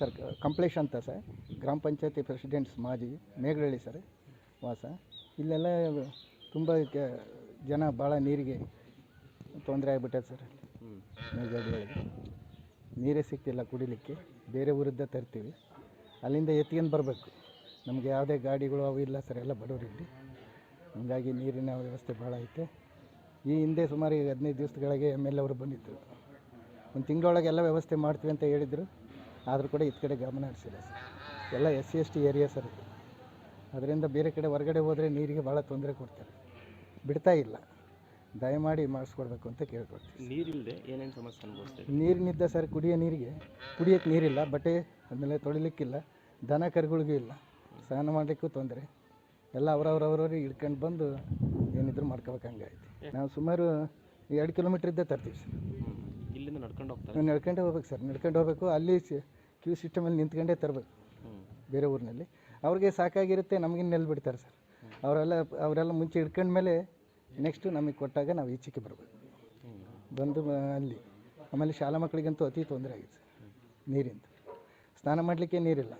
Sir ಕಂಪ್ಲೇಷ್ ಅಂತ sir, ಗ್ರಾಮ ಪಂಚಾಯತಿ presidents ಮಾಜಿ ಮೇಘರಳ್ಳಿ ಸರ್, ವಾಸ. ಇಲ್ಲೆಲ್ಲ ತುಂಬ ಜನ ಭಾಳ ನೀರಿಗೆ ತೊಂದರೆ ಆಗ್ಬಿಟ್ಟದೆ ಸರ್ ಮೇಘಳ್ಳಿ ನೀರೇ ಸಿಗ್ತಿಲ್ಲ ಕುಡಿಲಿಕ್ಕೆ, ಬೇರೆ ಊರಿದ್ದ ತರ್ತೀವಿ. ಅಲ್ಲಿಂದ ಎತ್ಕೊಂಡು ಬರಬೇಕು. ನಮಗೆ ಯಾವುದೇ ಗಾಡಿಗಳು ಅವು ಇಲ್ಲ ಸರ್, ಎಲ್ಲ ಬಡವರಿಲ್ಲಿ. ಹಂಗಾಗಿ ನೀರಿನ ವ್ಯವಸ್ಥೆ ಭಾಳ ಐತೆ. ಈ ಹಿಂದೆ ಸುಮಾರು ಹದಿನೈದು ದಿವಸಗಳಿಗೆ ಎಂ ಎಲ್ ಅವರು ಬಂದಿದ್ದರು ಒಂದು ತಿಂಗಳೊಳಗೆ ಎಲ್ಲ ವ್ಯವಸ್ಥೆ ಮಾಡ್ತೀವಿ ಅಂತ ಹೇಳಿದರು. ಆದರೂ ಕೂಡ ಇತ್ತ ಕಡೆ ಗಮನ ಹರಿಸಿಲ್ಲ ಸರ್. ಎಲ್ಲ S C S T area sir ಇದು. ಅದರಿಂದ ಬೇರೆ ಕಡೆ ಹೊರಗಡೆ ಹೋದರೆ ನೀರಿಗೆ ಭಾಳ ತೊಂದರೆ ಕೊಡ್ತಾರೆ. ಬಿಡ್ತಾ ಇಲ್ಲ. ದಯಮಾಡಿ ಮಾಡಿಸ್ಕೊಡ್ಬೇಕು ಅಂತ ಕೇಳ್ಕೊಡ್ತೀವಿ ನೀರಿಲ್ಲದೆ ಏನೇನು ಸಮಸ್ಯೆ ಅನುಭವಿಸ್ತೀವಿ ನೀರಿನಿದ್ದ ಸರ್ ಕುಡಿಯೋ ನೀರಿಗೆ ಕುಡಿಯೋಕ್ಕೆ ನೀರಿಲ್ಲ ಬಟ್ಟೆ ಆಮೇಲೆ ತೊಳಿಲಿಕ್ಕಿಲ್ಲ ದನ ಕರುಗಳಿಗೂ ಇಲ್ಲ. ಸ್ನಾನ ಮಾಡಲಿಕ್ಕೂ ತೊಂದರೆ. ಎಲ್ಲ ಅವ್ರವ್ರವ್ರವ್ರಿಗೆ ಹಿಡ್ಕೊಂಡು ಬಂದು ಏನಿದ್ರು ಮಾಡ್ಕೋಬೇಕು ಹಂಗಾಯ್ತು. ನಾವು ಸುಮಾರು ಎರಡು ಕಿಲೋಮೀಟ್ರ್ ಇದ್ದೇ ತರ್ತೀವಿ ಸರ್. ನಡ್ಕೊಂಡು ಹೋಗ್ತಾರೆ. ನಡ್ಕೊಂಡು ಹೋಗ್ಬೇಕು ಸರ್. ನಡ್ಕೊಂಡು ಹೋಗ್ಬೇಕು. ಅಲ್ಲಿ ಕ್ಯೂ ಸಿಸ್ಟಮಲ್ಲಿ ನಿಂತ್ಕೊಂಡೇ ತರಬೇಕು. ಬೇರೆ ಊರಿನಲ್ಲಿ. ಅವ್ರಿಗೆ ಸಾಕಾಗಿರುತ್ತೆ ನಮಗೆ ನೆಲ್ ಬಿಡ್ತಾರೆ ಸರ್. ಅವರೆಲ್ಲ ಅವರೆಲ್ಲ ಮುಂಚೆ ಹಿಡ್ಕೊಂಡ್ಮೇಲೆ ನೆಕ್ಸ್ಟು ನಮಗೆ ಕೊಟ್ಟಾಗ ನಾವು ಈಚೆಗೆ ಬರಬೇಕು. ಬಂದು ಅಲ್ಲಿ. ಆಮೇಲೆ ಶಾಲಾ ಮಕ್ಕಳಿಗಂತೂ ಅತಿ ತೊಂದರೆ ಆಗಿದೆ ಸರ್. ನೀರಿಂದ. ಸ್ನಾನ ಮಾಡಲಿಕ್ಕೆ ನೀರಿಲ್ಲ.